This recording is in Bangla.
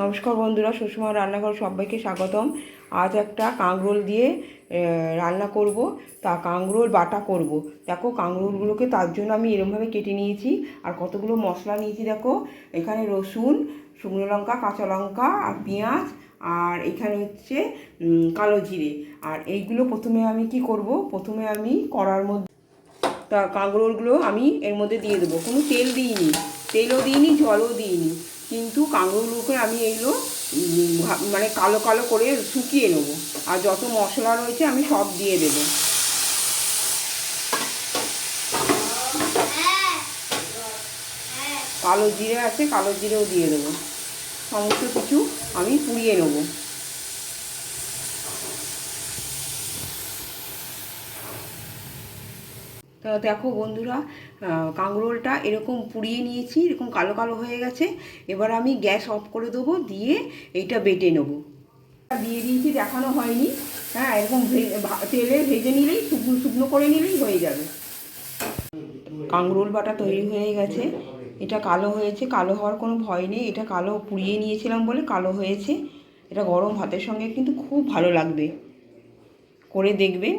নমস্কার বন্ধুরা, সুষমা রান্নাঘর সবাইকে স্বাগতম। আজ একটা কাঁকরোল দিয়ে রান্না করব। তা কাঁকরোল বাটা করব। দেখো কাঁকরোলগুলোকে তার জন্য আমি এরমভাবে কেটে নিয়েছি। আর কতগুলো মশলা নিয়েছি দেখো। এখানে রসুন, শুকনো লঙ্কা, কাঁচা লঙ্কা, আর পেঁয়াজ, আর এখানে হচ্ছে কালো জিরে। আর এইগুলো প্রথমে আমি কি করব? প্রথমে আমি কড়ার মধ্যে, তা কাঁকরোলগুলো আমি এর মধ্যে দিয়ে দেবো। কোনো তেল দিইনি। তেলও দিইনি, জলও দিইনি। কিন্তু কাঁকড়গুলোকে আমি এইগুলো মানে কালো কালো করে শুকিয়ে নেব। আর যত মশলা রয়েছে আমি সব দিয়ে দেব। কালো জিরে আছে, কালো জিরেও দিয়ে দেবো। সমস্ত কিছু আমি পুড়িয়ে নেব। তা দেখো বন্ধুরা কাঁকরোলটা এরকম পুড়িয়ে নিয়েছি, এরকম কালো কালো হয়ে গেছে। এবার আমি গ্যাস অফ করে দেবো, দিয়ে এইটা বেটে নেব। দিয়ে দিয়েছি, দেখানো হয়নি। হ্যাঁ এরকম তেলে ভেজে নিলেই, শুকনো শুকনো করে নিলেই হয়ে যাবে। কাঁকরোল বাটা তৈরি হয়ে গেছে। এটা কালো হয়েছে, কালো হওয়ার কোনো ভয় নেই। এটা কালো পুড়িয়ে নিয়েছিলাম বলে কালো হয়েছে। এটা গরম ভাতের সঙ্গে কিন্তু খুব ভালো লাগবে। করে দেখবেন।